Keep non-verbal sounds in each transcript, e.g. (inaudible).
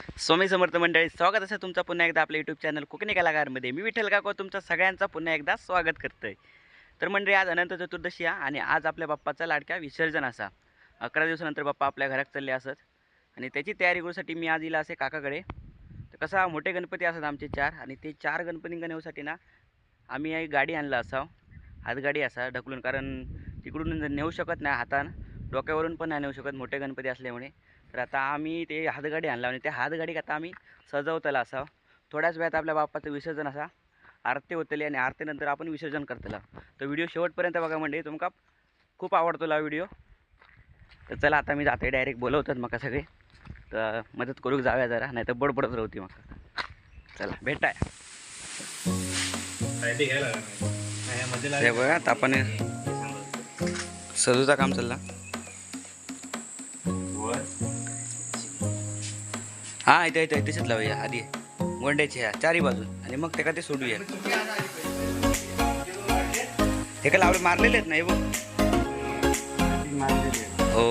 स्वामी समर्थ मंडळी स्वागत असं तुमचं पुन्हा एकदा आपल्या यूट्यूब चॅनल कोकणी कलाकारमध्ये. मी विठ्ठल काको तुमचा सगळ्यांचा पुन्हा एकदा स्वागत करतोय. तर मंडळी आज अनंत चतुर्दशी या आणि आज आपल्या बाप्पाचा लाडक्या विसर्जन असा. अकरा दिवसानंतर बाप्पा आपल्या घरात चालले असत आणि त्याची तयारी करूसाठी मी आज इला असे काकाकडे. तर कसा मोठे गणपती असतात आमचे चार आणि ते चार गणपती नेऊसाठी ना आम्ही एक गाडी आणला असाव. हातगाडी असा ढकलून कारण तिकडून नेऊ शकत नाही हातानं. डोक्यावरून पण नाही नेऊ शकत मोठे गणपती असल्यामुळे. तर आता आम्ही ते हातगाडी आणला आणि त्या हातगाडीक आता आम्ही सजवतला असा. थोड्याच वेळात आपल्या बाप्पाचं विसर्जन असा. आरती होतली आणि आरतीनंतर आपण विसर्जन करतला. तर व्हिडिओ शेवटपर्यंत बघा म्हणजे तुमका खूप आवडतो व्हिडिओ. तर चला आता मी जाते डायरेक्ट बोलवतात मका सगळे. तर मदत करूक जाऊया जरा नाही तर बडबडत राहते मका. चला भेटाय. बघा आता आपण सजूचा काम चालला. हा इथं इथं तसेच लावूया आधी. गोंड्याची ह्या चारी बाजू आणि मग त्याका ते सोडूया. हे का लावले मारलेले आहेत ना बघ. हो.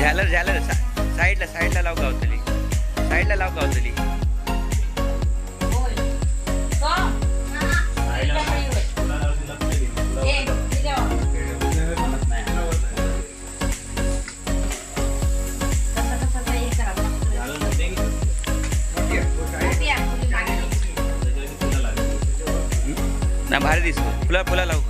झालं झालं साईडला साईडला लाव गावतली. साईडला लाव गावतली. ना भारी दिसतो. फुला फुला लाव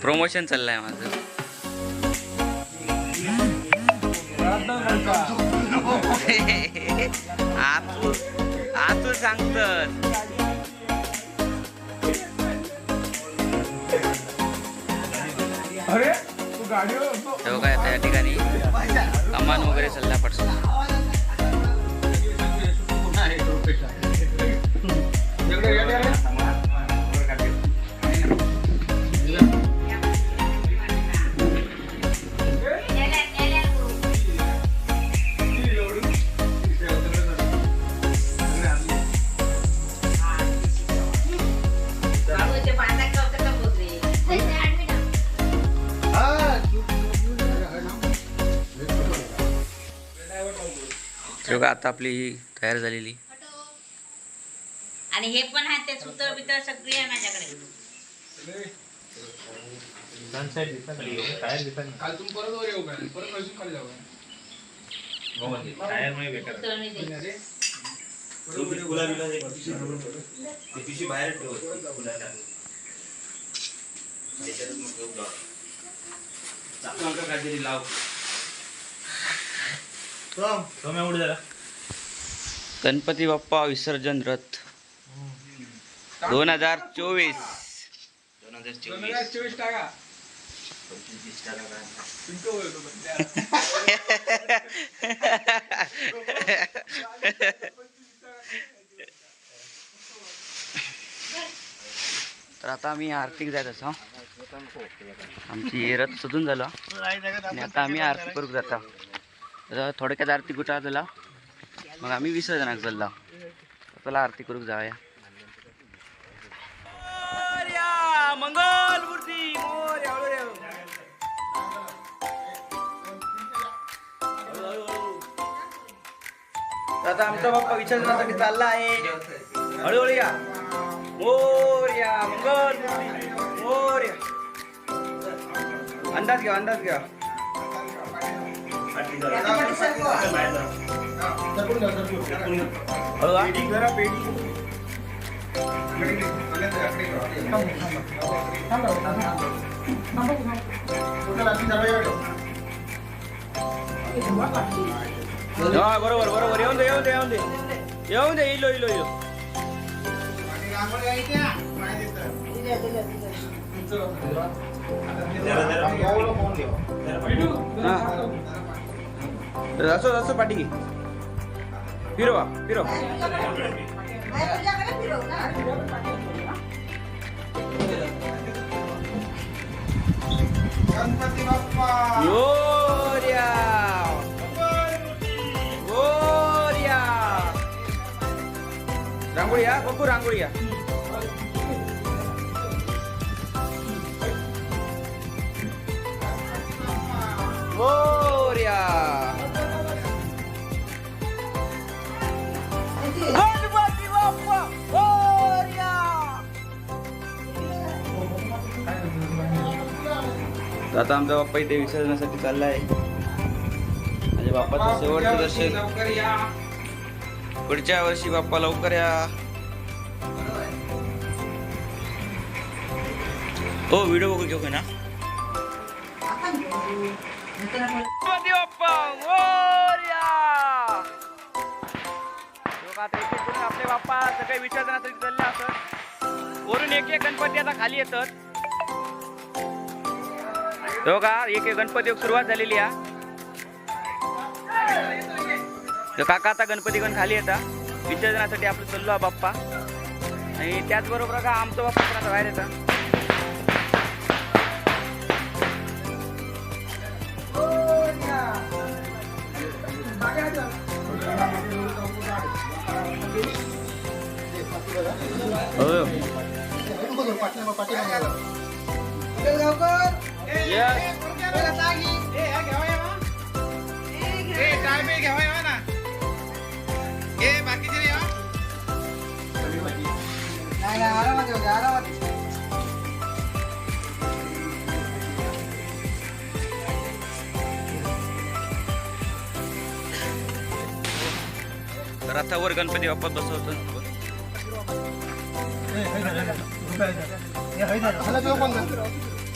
प्रमोशन चाललंय माझं. आतू आतू सांगत अरे तू गाडीवर तेव्हा काय त्या ठिकाणी कमान वगैरे चालला पडसा आता आपली ही तयार झालेली. आणि हे पण आहे ते सुतर बितर सगळी आहे माझ्याकडे. काल तुम्ही परत वर येऊ काय गणपती बाप्पा विसर्जन रथ. दोन हजार चोवीस. दोन हजार. तर आता आम्ही आरतीक जायत असो आमची रथ सजून झालो. आणि आता आम्ही आरती करूक जाता थोडक्यात आरती कुठं झाला मग आम्ही विसर्जनाक चालला. चला आरती करूक जाऊया. मंगल मूर्ती आता आमचा बाप्पा विसर्जनासाठी चालला आहे. हळूहळू या. मोर्या मंगल मूर्ती मोर्या. अंदाज घ्या अंदाज घ्या. हळू हा. हा बरोबर बरोबर. येऊन दे येऊन दे येऊन दे. येऊन दे इलो इलो इलो हा. असो असो पाठी घे फिरवा फिरव गणपती बाप्पा मोर्या मोर्या रांगोळी या बघू रांगोळी आता आमचा बाप्पा इथे विसर्जनासाठी चाललाय. म्हणजे बाप्पाचं शेवटचं दर्शन. पुढच्या वर्षी बाप्पा लवकर या. हो व्हिडिओ बघू घेऊ ना? आपले बाप्पा सगळे विसर्जनासाठी चालले असत. वरून एक एक गणपती आता खाली येतात. हो का एक गणपती सुरुवात झालेली आहे. काका आता गणपती गण खाली येतात विसर्जनासाठी आपलं चाललो आहे बाप्पा. आणि त्याचबरोबर का आमचं बाप्पा पण आता बाहेर येतं. हो. रथावर गणपती बाप्पा बसवतो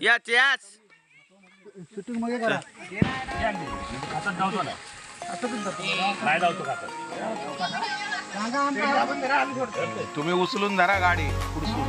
याच याच तुम्ही उचलून धरा गाडी पुढसून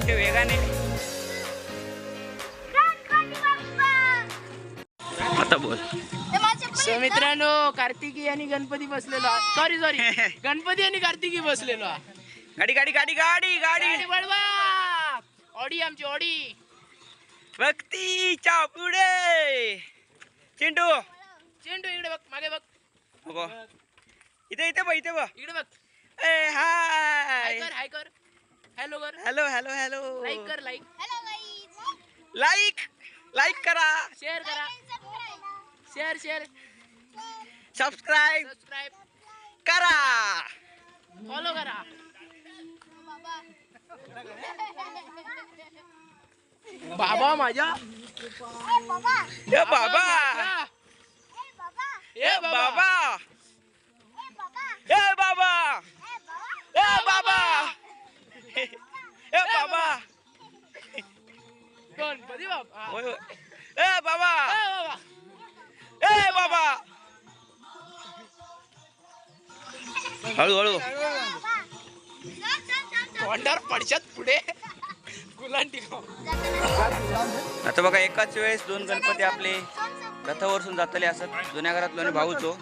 पुढच्या वेगाने. गणपती बाप्पा आता बोल सो मित्रांनो कार्तिकी आणि गणपती बसलेलो सॉरी सॉरी (laughs) गणपती आणि कार्तिकी बसलेलो आहे. गाडी गाडी गाडी गाडी गाडी. गाडी वळवा ऑडी आमची ऑडी. भक्तीच्या पुढे. चिंटू. चेंडू इकडे बघ मागे बघ. इथे इथे बघ इथे बघ. इकडे बघ. ए हाय. हाय कर हाय कर. हॅलो कर हॅलो हॅलो हॅलो लाईक कर लाईक लाईक लाईक करा. शेअर करा. शेअर शेअर सबस्क्राईब सबस्क्राईब करा फॉलो करा बाबा माझ्या बाबा ए बाबा ए बाबा ए बाबा ए बाबा ए बाबा गणपती बाबा होय, होय. ए बाबा ए बाबा ए बाबा हळू हळू बाबा चल चल चल चल तोंडावर पडशात पुढे. उलांटी आता बघा एकाच वेळेस दोन गणपती आपले रथावरसून जातले असत. जुन्या घरातलो आणि भाऊचो.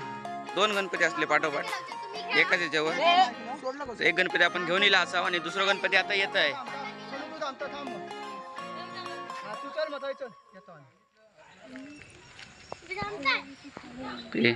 दोन गणपती असले पाठोपाठ. एकाच याच्यावर एक गणपती आपण घेऊन येला असावा आणि दुसरा गणपती आता येत आहे. ते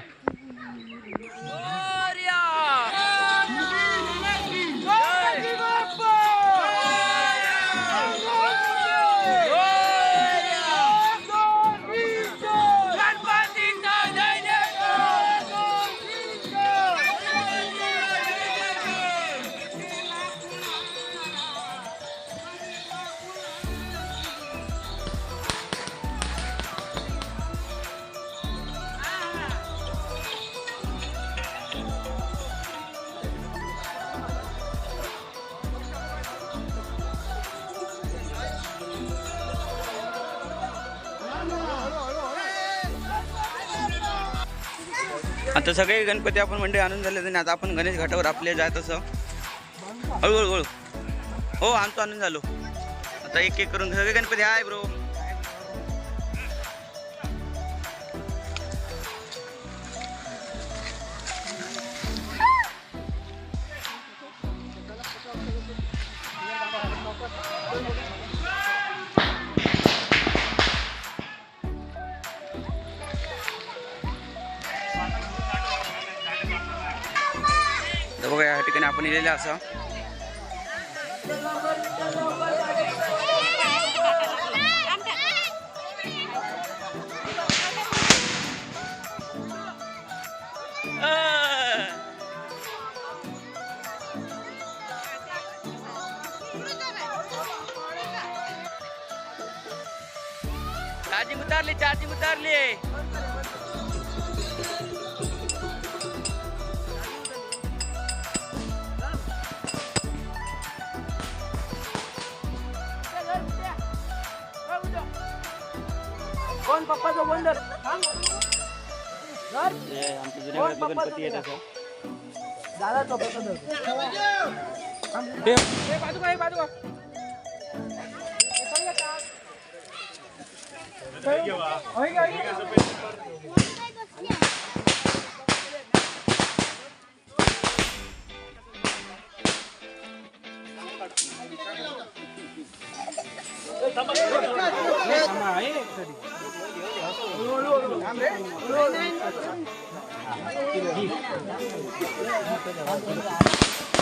आता सगळे गणपती आपण मंडळी आणून झाले आणि आता आपण गणेश घाटावर आपले जाय असं. हळूहळू हळू हो आणतो आणून झालो. आता एक एक करून सगळे गणपती आहे ब्रो. बघा या ठिकाणी आपण येलेलं असं चार्जिंग उतारली चार्जिंग उतारली कोण पप्पाचा वंडर हे आमचे जुन्या घरातले गणपती येत असं दादा तो बाजू काय बाजू एक Thank you.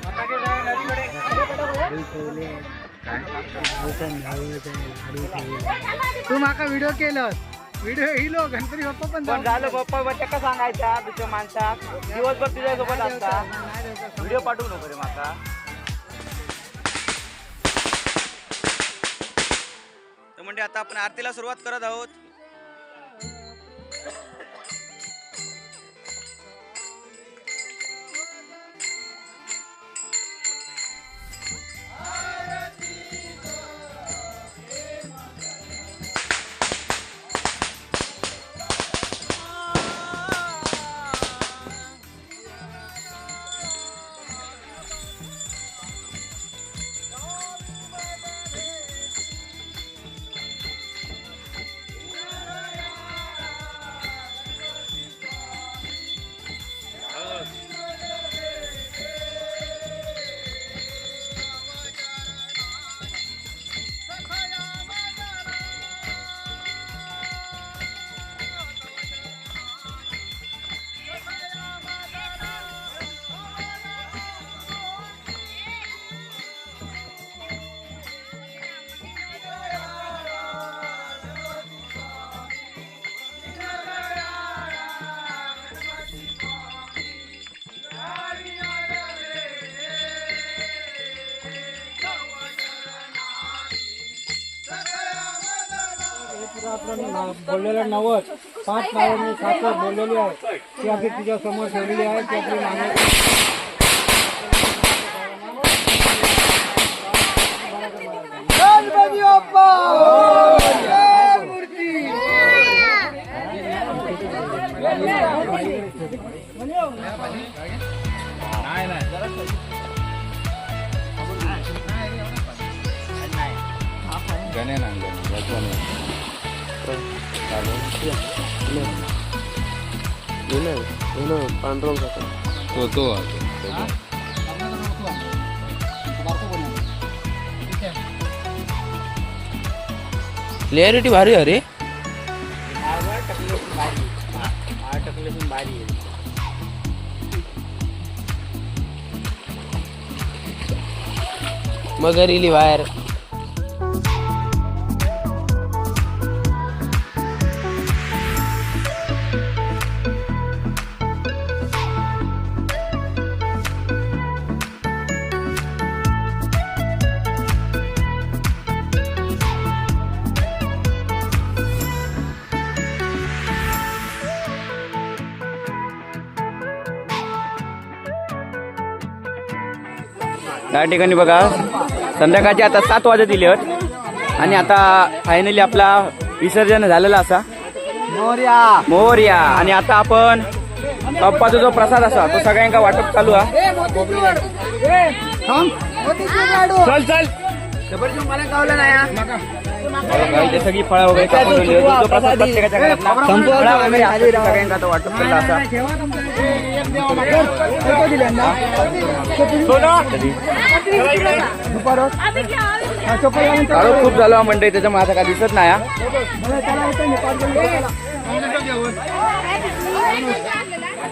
तू माका व्हिडिओ केलं व्हिडिओ हिलो गणपती बाप्पा पण पण झालं पप्पा बच्चा का सांगायचा दुसऱ्या माणसा? दिवसभर तुझ्या सोबत असता. व्हिडिओ पाठवू नको रे माका. तर म्हणजे आता आपण आरतीला सुरुवात करत आहोत. बोललेलं नवस पाच पायांनी साखर बोललेली आहे ती आपली तुझ्या समोर ठेवलेली आहे. ती आपली मागणी तो तो क्लिअरिटी भारी अरे मगर इली बाहेर. या ठिकाणी बघा संध्याकाळचे आता सात वाजत दिले आणि आता फायनली आपला विसर्जन झालेला असा. मोर्या. आणि आता आपण बाप्पाचा जो प्रसाद असा तो सगळ्यांका वाटप चालू आहे चल चल. बघा, इथे सगळी फळं वगैरे कापून ठेवली प्रसाद प्रत्येकाच्या घरातला फळं वगैरे असतात, ते सगळ्यांका आता वाटप केला असा खूप झालो मंडळी त्याच्यामुळे आता काय दिसत नाही हा.